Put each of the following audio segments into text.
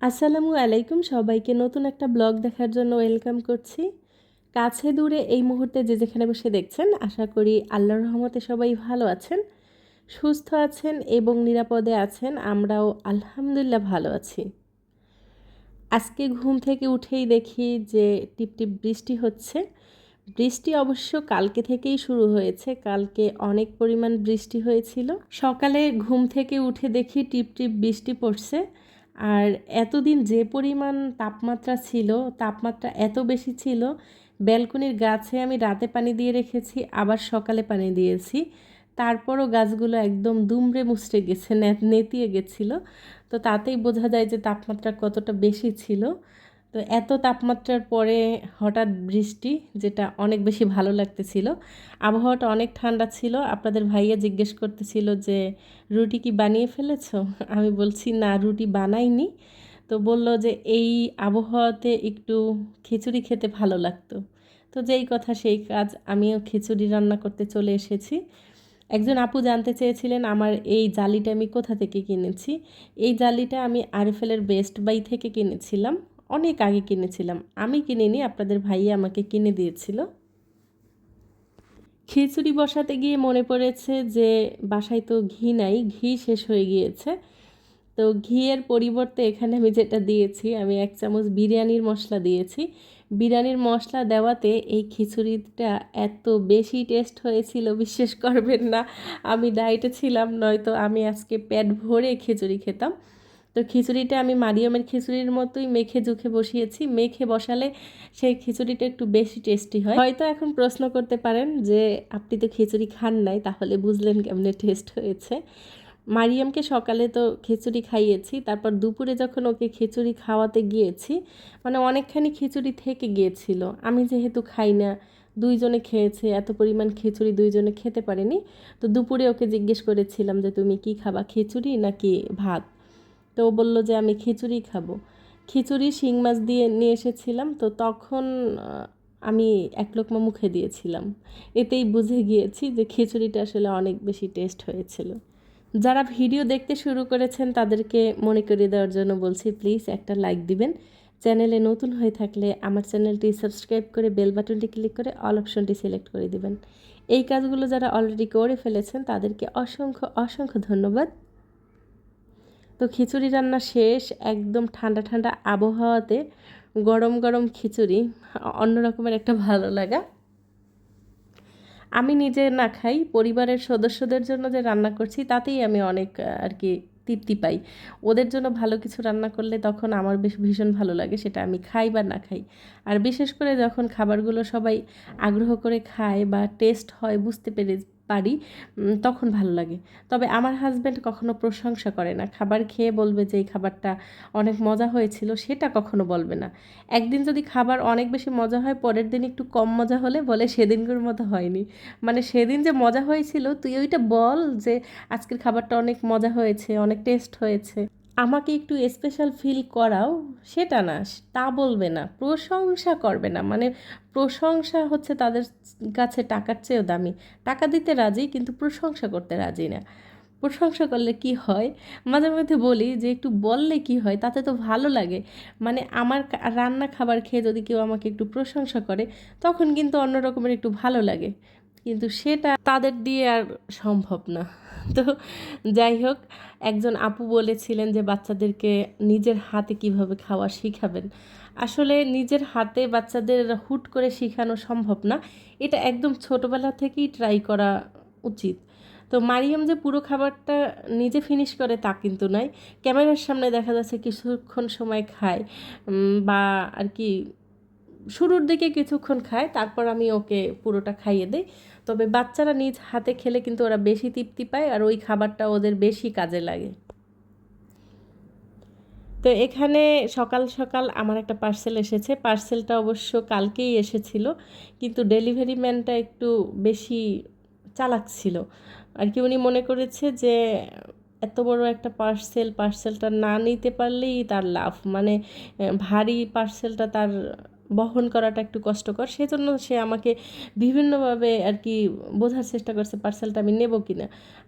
আসসালামু আলাইকুম সবাইকে নতুন একটা ব্লগ দেখার জন্য ওয়েলকাম করছি। কাছে দূরে এই মুহূর্তে যে যেখানে বসে দেখছেন, আশা করি আল্লাহর রহমতে সবাই ভালো আছেন, সুস্থ আছেন এবং নিরাপদে আছেন। আমরাও আলহামদুলিল্লাহ ভালো আছি। আজকে ঘুম থেকে উঠেই দেখি যে টিপটিপ বৃষ্টি হচ্ছে। বৃষ্টি অবশ্য কালকে থেকেই শুরু হয়েছে। কালকে অনেক পরিমাণ বৃষ্টি হয়েছিল। সকালে ঘুম থেকে উঠে দেখি টিপটিপ বৃষ্টি পড়ছে। আর এতদিন যে পরিমাণ তাপমাত্রা ছিল, তাপমাত্রা এত বেশি ছিল, ব্যালকনির গাছে আমি রাতে পানি দিয়ে রেখেছি, আবার সকালে পানি দিয়েছি। তারপরও গাছগুলো একদম দুমড়ে মুচড়ে গেছে নেতিয়ে গেছিল। তো তাতেই বোঝা যায় যে তাপমাত্রা কতটা বেশি ছিল। তো এত তাপমাত্রার পরে হঠাৎ বৃষ্টি, যেটা অনেক বেশি ভালো লাগতেছিল। আবহাওয়াটা অনেক ঠান্ডা ছিল। আপনাদের ভাইয়া জিজ্ঞেস করতেছিল যে, রুটি কি বানিয়ে ফেলেছো? আমি বলছি, না, রুটি বানাইনি। তো বলল যে, এই আবহাওয়াতে একটু খিচুড়ি খেতে ভালো লাগতো। তো যেই কথা সেই কাজ, আমিও খিচুড়ি রান্না করতে চলে এসেছি। একজন আপু জানতে চেয়েছিলেন, আমার এই জালিটা আমি কোথা থেকে কিনেছি? এই জালিটা আমি আরএফএলের বেস্ট বাই থেকে কিনেছিলাম। অনেক আগে কিনেছিলাম। আমি কিনিনি, আপনাদের ভাইয়া আমাকে কিনে দিয়েছিল। খিচুড়ি বসাতে গিয়ে মনে পড়েছে যে বাসায় তো ঘি নাই, ঘি শেষ হয়ে গিয়েছে। তো ঘিয়ের পরিবর্তে এখানে আমি যেটা দিয়েছি, আমি এক চামচ বিরিয়ানির মশলা দিয়েছি। বিরিয়ানির মশলা দেওয়াতে এই খিচুড়িটা এত বেশি টেস্ট হয়েছিল, বিশ্বাস করবেন না। আমি ডায়েটে ছিলাম, নয়তো আমি আজকে পেট ভরে খিচুড়ি খেতাম। তো খিচুড়িটা আমি মারিয়মের খিচুড়ির মতোই মেখে জুখে বসিয়েছি। মেখে বসালে সেই খিচুড়িটা একটু বেশি টেস্টি হয়। হয়তো এখন প্রশ্ন করতে পারেন যে, আপনি তো খিচুড়ি খান নাই, তাহলে বুঝলেন কেমনে টেস্ট হয়েছে? মারিয়ামকে সকালে তো খিচুড়ি খাইয়েছি, তারপর দুপুরে যখন ওকে খিচুড়ি খাওয়াতে গিয়েছি মানে অনেকখানি খিচুড়ি থেকে গিয়েছিল। আমি যেহেতু খাই না, দুইজনে খেয়েছে, এত পরিমাণ খিচুড়ি দুইজনে খেতে পারেনি। তো দুপুরে ওকে জিজ্ঞেস করেছিলাম যে, তুমি কি খাবা, খিচুড়ি নাকি ভাত? তো ও বলল যে, আমি খিচুড়ি খাব। খিচুড়ি শিং মাছ দিয়ে নিয়ে এসেছিলাম, তো তখন আমি এক লোকমা মুখে দিয়েছিলাম। এতেই বুঝে গিয়েছি যে, খিচুড়িটা আসলে অনেক বেশি টেস্ট হয়েছিল। যারা ভিডিও দেখতে শুরু করেছেন, তাদেরকে মনে করিয়ে দেওয়ার জন্য বলছি, প্লিজ একটা লাইক দিবেন। চ্যানেলে নতুন হয়ে থাকলে আমার চ্যানেলটি সাবস্ক্রাইব করে বেল বাটনটি ক্লিক করে অল অপশনটি সিলেক্ট করে দিবেন। এই কাজগুলো যারা অলরেডি করে ফেলেছেন, তাদেরকে অসংখ্য অসংখ্য ধন্যবাদ। তো খিচুড়ি রান্না শেষ, একদম ঠান্ডা ঠান্ডা আবহাওয়াতে গরম গরম খিচুড়ি, অন্য রকমের একটা ভালো লাগা। আমি নিজে না খাই, পরিবারের সদস্যদের জন্য যে রান্না করছি, তাতেই আমি অনেক আর কি তৃপ্তি পাই। ওদের জন্য ভালো কিছু রান্না করলে তখন আমার বেশ ভীষণ ভালো লাগে, সেটা আমি খাই বা না খাই। আর বিশেষ করে যখন খাবারগুলো সবাই আগ্রহ করে খায় বা টেস্ট হয়, বুঝতে পেরে পারি তখন ভালো লাগে। তবে আমার হাজব্যান্ড কখনো প্রশংসা করে না। খাবার খেয়ে বলবে যে, এই খাবারটা অনেক মজা হয়েছিল সেটা কখনো বলবে না। একদিন যদি খাবার অনেক বেশি মজা হয়, পরের দিন একটু কম মজা হলে বলে সেদিনগুলোর মতো হয়নি। মানে সেদিন যে মজা হয়েছিল, তুই ওইটা বল যে, আজকের খাবারটা অনেক মজা হয়েছে, অনেক টেস্ট হয়েছে। আমাকে একটু স্পেশাল ফিল করাও, সেটা না, তা বলবে না, প্রশংসা করবে না। মানে প্রশংসা হচ্ছে তাদের কাছে টাকার চেয়েও দামি। টাকা দিতে রাজি, কিন্তু প্রশংসা করতে রাজি না। প্রশংসা করলে কি হয়? মাঝে মধ্যে বলি যে, একটু বললে কি হয়? তাতে তো ভালো লাগে। মানে আমার রান্না খাবার খেয়ে যদি কেউ আমাকে একটু প্রশংসা করে, তখন কিন্তু অন্য রকমের একটু ভালো লাগে। কিন্তু সেটা তাদের দিয়ে আর সম্ভব না। তো যাই হোক, একজন আপু বলেছিলেন যে বাচ্চাদেরকে নিজের হাতে কীভাবে খাওয়া শিখাবেন। আসলে নিজের হাতে বাচ্চাদের হুট করে শেখানো সম্ভব না। এটা একদম ছোটোবেলা থেকেই ট্রাই করা উচিত। তো মারিয়াম যে পুরো খাবারটা নিজে ফিনিশ করে তা কিন্তু নয়। ক্যামেরার সামনে দেখা যাচ্ছে কিছুক্ষণ সময় খায় বা আর কি শুরুর দিকে কিছুক্ষণ খায়, তারপর আমি ওকে পুরোটা খাইয়ে দিই। তবে বাচ্চারা নিজ হাতে খেলে কিন্তু ওরা বেশি তৃপ্তি পায় আর ওই খাবারটা ওদের বেশি কাজে লাগে। তো এখানে সকাল সকাল আমার একটা পার্সেল এসেছে। পার্সেলটা অবশ্য কালকেই এসেছিল, কিন্তু ডেলিভারি ম্যানটা একটু বেশি চালাক ছিল। আর কি উনি মনে করেছে যে, এত বড় একটা পার্সেল, পার্সেলটা না নিতে পারলেই তার লাভ। মানে ভারী পার্সেলটা তার বহন করাটা একটু কষ্টকর। সেজন্য সে আমাকে বিভিন্নভাবে আর কি বোঝার চেষ্টা করছে পার্সেলটা আমি নেব কি না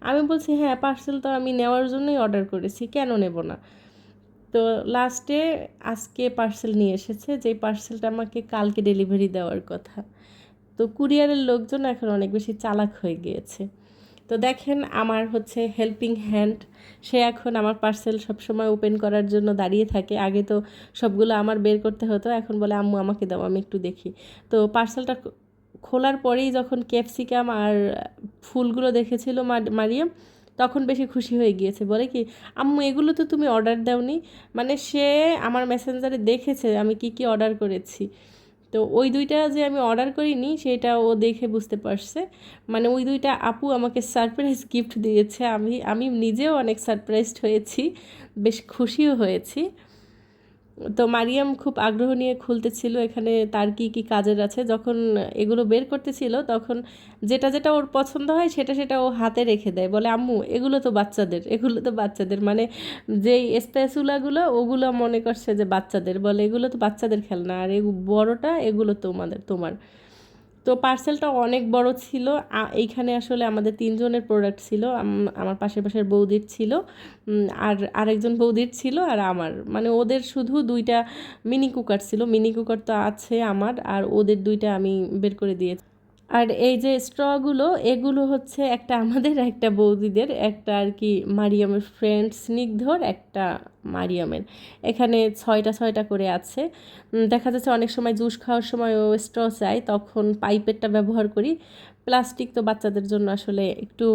আমি বলছি হ্যাঁ পার্সেল তো আমি নেওয়ার জন্যই অর্ডার করেছি, কেন নেব না? তো লাস্টে আজকে পার্সেল নিয়ে এসেছে যে পার্সেলটা আমাকে কালকে ডেলিভারি দেওয়ার কথা। তো কুরিয়ারের লোকজন এখন অনেক বেশি চালাক হয়ে গিয়েছে। তো দেখেন আমার হচ্ছে হেল্পিং হ্যান্ড সে এখন আমার পার্সেল সবসময় ওপেন করার জন্য দাঁড়িয়ে থাকে। আগে তো সবগুলো আমার বের করতে হতো, এখন বলে, আম্মু, আমাকে দাও, আমি একটু দেখি। তো পার্সেলটা খোলার পরেই যখন ক্যাপসিকাম আর ফুলগুলো দেখেছিল মারিয়াম, তখন বেশি খুশি হয়ে গিয়েছে। বলে কি, আম্মু, এগুলো তো তুমি অর্ডার দাওনি? মানে সে আমার মেসেঞ্জারে দেখেছে আমি কি কি অর্ডার করেছি। তো ওই দুইটা যে আমি অর্ডার করিনি, সেটা ও দেখে বুঝতে পারছে। মানে ওই দুইটা আপু আমাকে সারপ্রাইজ গিফট দিয়েছে। আমি আমি নিজেও অনেক সারপ্রাইজড হয়েছি, বেশ খুশিও হয়েছি। তো মারিয়াম খুব আগ্রহ নিয়ে খুলতেছিল এখানে তার কি কি কাজের আছে। যখন এগুলো বের করতেছিল, তখন যেটা যেটা ওর পছন্দ হয়, সেটা সেটা ও হাতে রেখে দেয়। বলে, আম্মু, এগুলো তো বাচ্চাদের, এগুলো তো বাচ্চাদের। মানে যেই স্প্যাচুলাগুলো ওগুলো মনে করছে যে বাচ্চাদের। বলে, এগুলো তো বাচ্চাদের খেলনা, আর এ বড়টা, এগুলো তোমাদের, তোমার। তো পার্সেলটা অনেক বড় ছিল। এইখানে আসলে আমাদের তিনজনের প্রোডাক্ট ছিল। আমার পাশের পাশের বৌদির ছিল। আর আরেকজন বৌদির ছিল আর আমার। মানে ওদের শুধু দুইটা মিনি কুকার ছিল। মিনি কুকার তো আছে আমার আর ওদের দুইটা আমি বের করে দিয়েছি। আর এই যে স্ট্রগুলো এগুলো হচ্ছে একটা আমাদের একটা বৌদিদের, একটা আর কি মারিয়ামের ফ্রেন্ড স্নিগ্ধর, একটা মারিয়ামের। এখানে ছয়টা ছয়টা করে আছে। দেখা যাচ্ছে অনেক সময় জুস খাওয়ার সময় ও স্ট্র চাই তখন পাইপেরটা ব্যবহার করি। প্লাস্টিক তো বাচ্চাদের জন্য আসলে একটু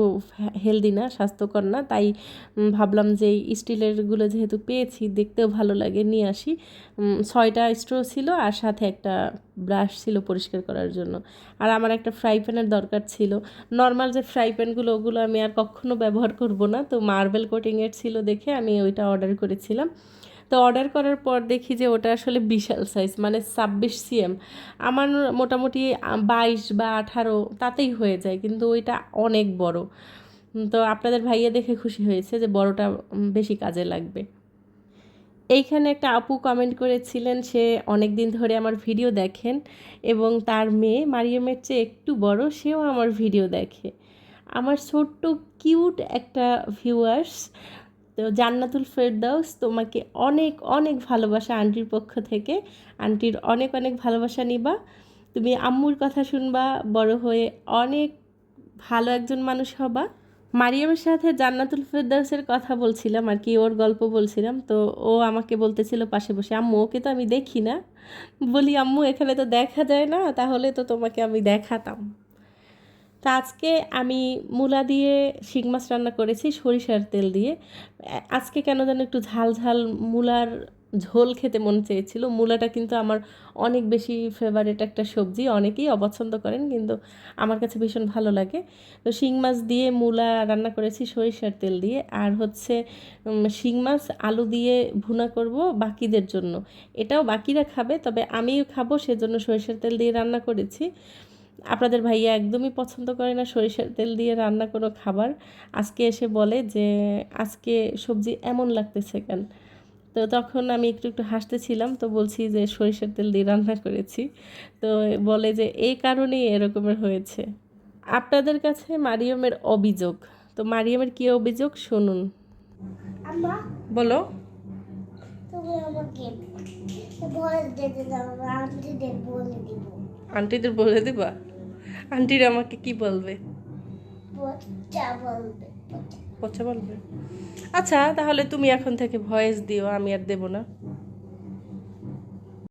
হেলদি না, স্বাস্থ্যকর না। তাই ভাবলাম যে স্টিলেরগুলো যেহেতু পেয়েছি, দেখতেও ভালো লাগে, নিয়ে আসি। ছয়টা স্ট্রো ছিল আর সাথে একটা ব্রাশ ছিল পরিষ্কার করার জন্য। আর আমার একটা ফ্রাই প্যানের দরকার ছিল। নর্মাল যে ফ্রাই প্যানগুলো ওগুলো আমি আর কখনো ব্যবহার করব না। তো মার্বেল কোটিংয়ের ছিল দেখে আমি ওইটা অর্ডার করেছিলাম। তো অর্ডার করার পর দেখি যে ওটা আসলে বিশাল সাইজ মানে ছাব্বিশ সিএম আমার মোটামুটি বাইশ বা আঠারো তাতেই হয়ে যায়, কিন্তু ওইটা অনেক বড়। তো আপনাদের ভাইয়া দেখে খুশি হয়েছে যে বড়টা বেশি কাজে লাগবে। এইখানে একটা আপু কমেন্ট করেছিলেন, সে অনেক দিন ধরে আমার ভিডিও দেখেন এবং তার মেয়ে মারিয়ামের চেয়ে একটু বড়, সেও আমার ভিডিও দেখে। আমার ছোট্ট কিউট একটা ভিউয়ার্স তো জান্নাতুল ফেরদাউস তোমাকে অনেক অনেক ভালোবাসা আন্টির পক্ষ থেকে। আন্টির অনেক অনেক ভালোবাসা নিবা। তুমি আম্মুর কথা শুনবা, বড় হয়ে অনেক ভালো একজন মানুষ হবা। মারিয়ামের সাথে জান্নাতুল ফেরদাউসের কথা বলছিলাম আর কি, ওর গল্প বলছিলাম। তো ও আমাকে বলতেছিল পাশে বসে, আম্মু, ওকে তো আমি দেখি না। বলি, আম্মু, এখানে তো দেখা যায় না, তাহলে তো তোমাকে আমি দেখাতাম। তা আজকে আমি মূলা দিয়ে শিং মাছ রান্না করেছি, সরিষার তেল দিয়ে। আজকে কেন যেন একটু ঝাল ঝাল মূলার ঝোল খেতে মন চেয়েছিল। মূলাটা কিন্তু আমার অনেক বেশি ফেভারিট একটা সবজি, অনেকেই অপছন্দ করেন কিন্তু আমার কাছে ভীষণ ভালো লাগে। তো শিং মাছ দিয়ে মূলা রান্না করেছি সরিষার তেল দিয়ে। আর হচ্ছে শিং মাছ আলু দিয়ে ভুনা করব বাকিদের জন্য। এটাও বাকিরা খাবে, তবে আমিও খাব, সেজন্য সরিষার তেল দিয়ে রান্না করেছি। আপনাদের ভাইয়া একদমই পছন্দ করে না সরিষার তেল দিয়ে রান্না কোনো খাবার। আজকে এসে বলে যে আজকে সবজি এমন লাগতেছে কেন? তো তখন আমি একটু একটু হাসতেছিলাম তো বলছি যে সরিষার তেল দিয়ে রান্না করেছি। তো বলে যে এই কারণেই এরকমের হয়েছে। আপনাদের কাছে মারিয়মের অভিযোগ। তো মারিয়মের কী অভিযোগ? শুনুন। বলো। আন্টিদের বলে দিবা? আন্টিরা আমাকে কি বলবে? পচা বলবে আচ্ছা তাহলে তুমি এখন থেকে ভয়েস দিও আমি আর দেবো না।